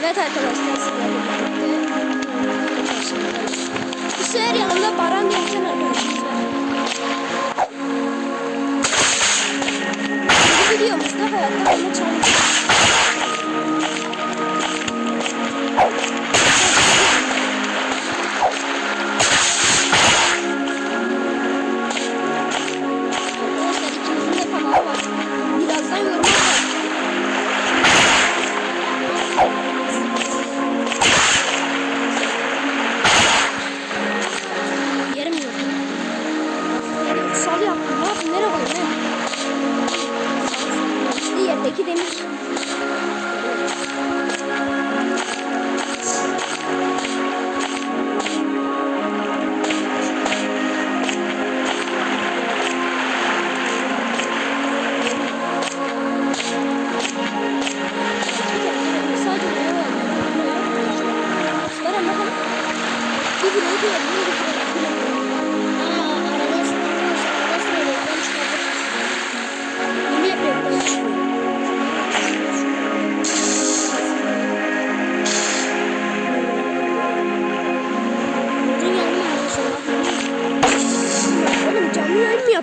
Evet arkadaşlar. Bu sefer yanımda Baran Yalçın arkadaşlar. Bu videomuzda hayatta kalma çalışmalarız.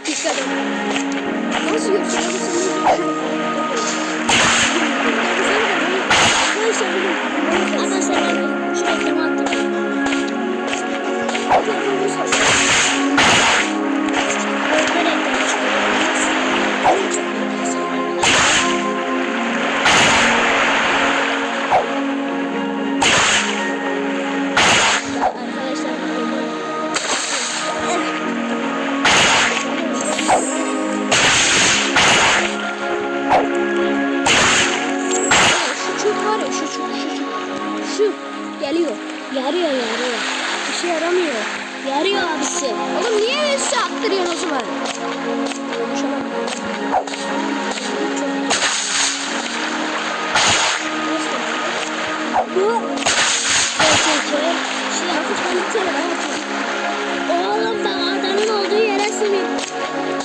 alkışladım. Nasıl yapacağımı sanırım. Bu arkadaşlar şimdi hafif kanıtlarım. Oğlum ben adanın olduğu yere sürüyorum.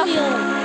啊！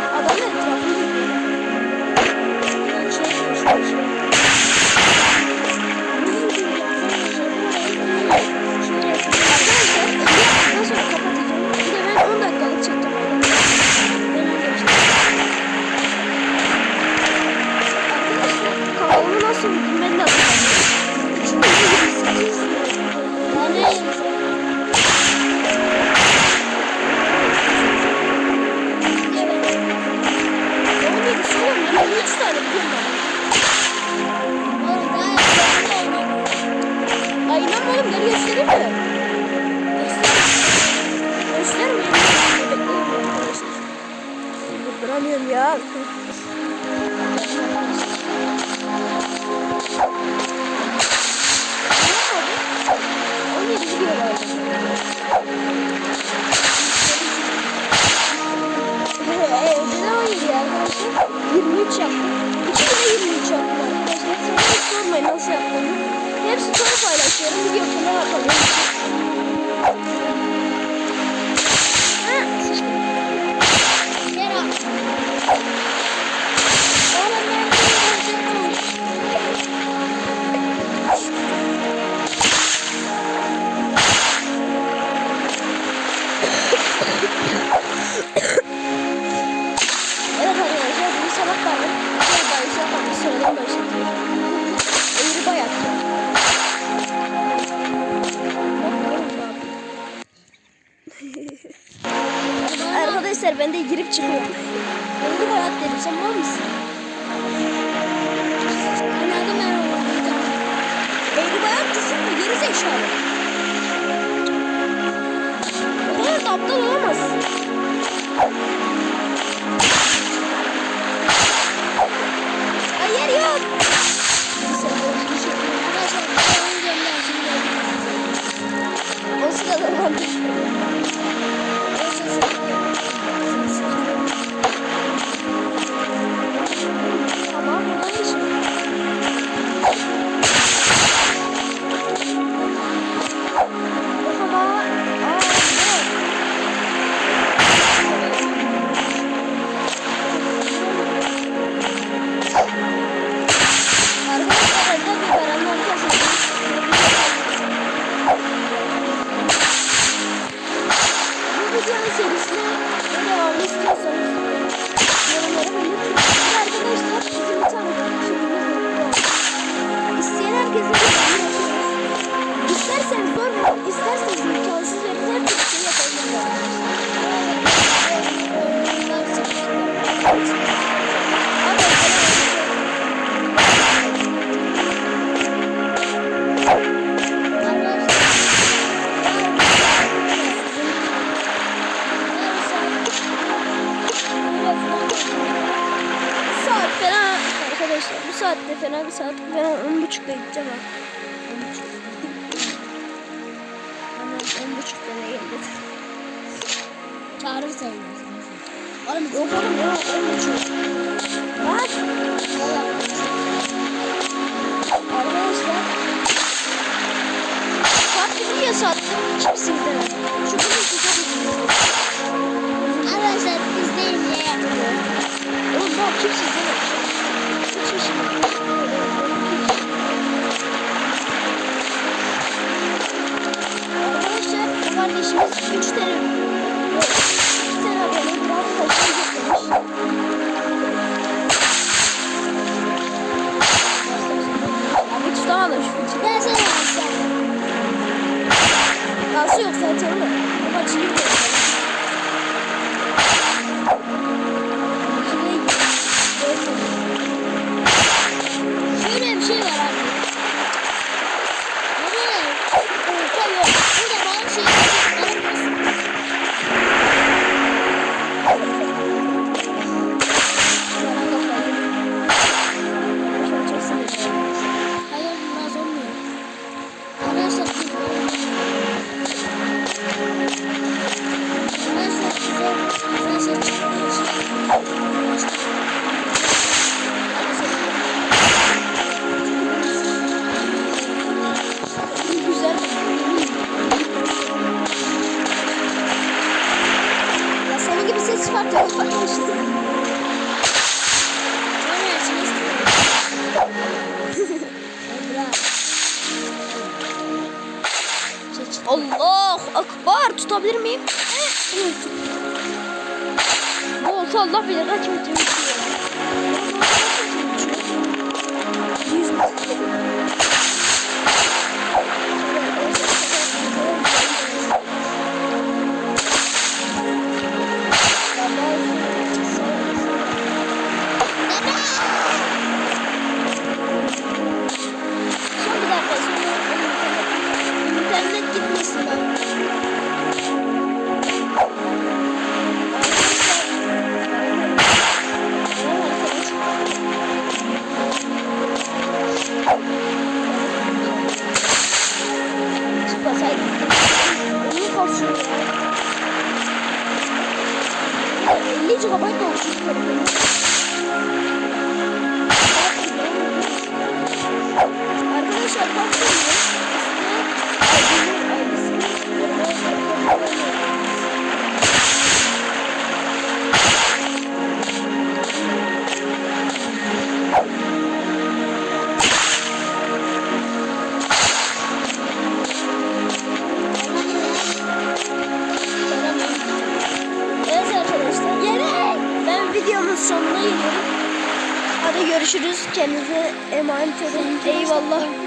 Girip çıkıyorum. Oldu hayat dedim sen var mısın? Ben oynayacağım. Eğri bayağı düşün mü? Geri zekalı. O kadar da aptal olamazsın. Hayır yok. O sırada ben de bir saat falan on buçukta gideceğim ha. On buçuk. Hemen on buçukta ne geldi? Çağırır sayılmaz. Oğlum Yok oğlum ya on buçuk. Bak arkadaşlar. Saat niye sattım? Kimse izlemedi. Çünkü biz üzüldük. Arkadaşlar izleyin diye yapıyorum. Oğlum bak kimse izlememiş. Hiç işim 3 tane 2 tane abone biraz saçma getirmiş. Abi tutamadım şu fıçıyı. Ben sana alsam. Kalsı yok zaten fıçıyı yok. Şöyle bir tutabilir miyim? Evet. Bu olsa Allah bilir kaç metre uçuyor. Arkadaşlar bakıyorum. Emanet olun. Eyvallah.